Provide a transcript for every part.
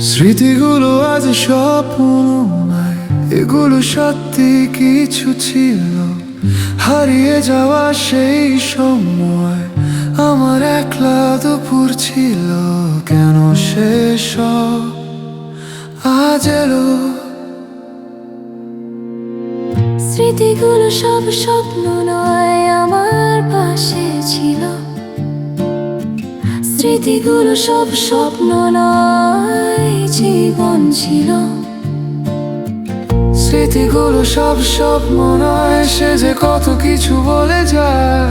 স্মৃতিগুলো আজ স্বপ্ন এগুলো সত্যি কিছু ছিল। হারিয়ে যাওয়া সেই সময় আমার একলা দুপুর ছিল। কেন শেষ আজ এলো? স্মৃতিগুলো সব স্বপ্ন নয়, আমার পাশে ছিল। স্মৃতিগুলো সব স্বপ্ন নয়। জীবন ছিল। স্মৃতিগুলো সব সব মনে এসে যে কত কিছু বলে যায়।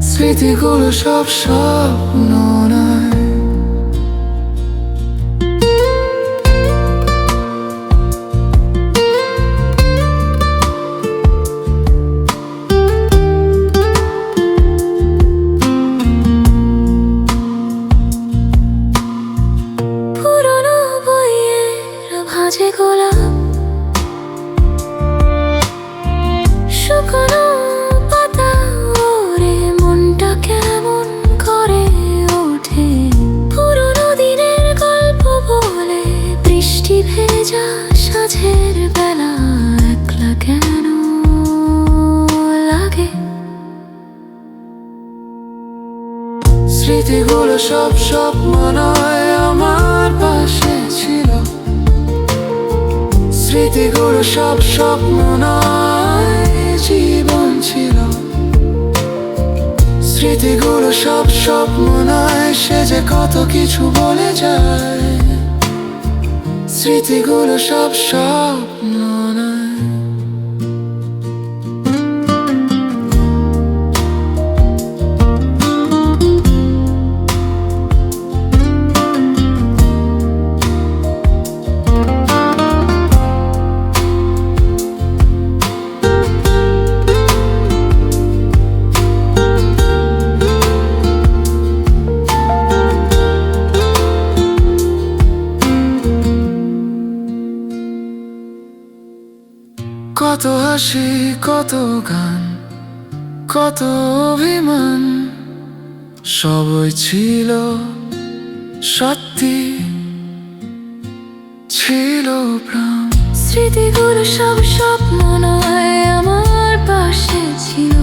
স্মৃতিগুলো সব সব নয় শুকনো পাতা মনটা কেমন করে ওঠে। দিনের গল্প বলে, বৃষ্টি ভেজা সাঝের বেলা, একলা কেন লাগে? স্মৃতিগুলো সব স্বপ্ন নয় আমার। সব স্বপ্ন নয়, জীবন ছিল। স্মৃতিগুলো সব স্বপ্ন নয়, সে যে কত কিছু বলে যায়। স্মৃতিগুলো সব স্বপ্ন কত হাসি, কত গান, কত অভিমান, সবই ছিল সত্যি, ছিল প্রাণ। স্মৃতিগুলো সব স্বপ্ন হয় আমার পাশে ছিল।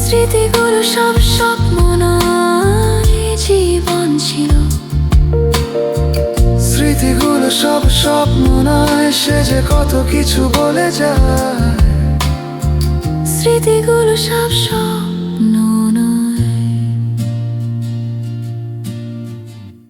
স্মৃতিগুলো সব স্বপ্ন সব স্বপ্ন নয় সে যে কত কিছু বলে যায়। স্মৃতিগুলো সব নয়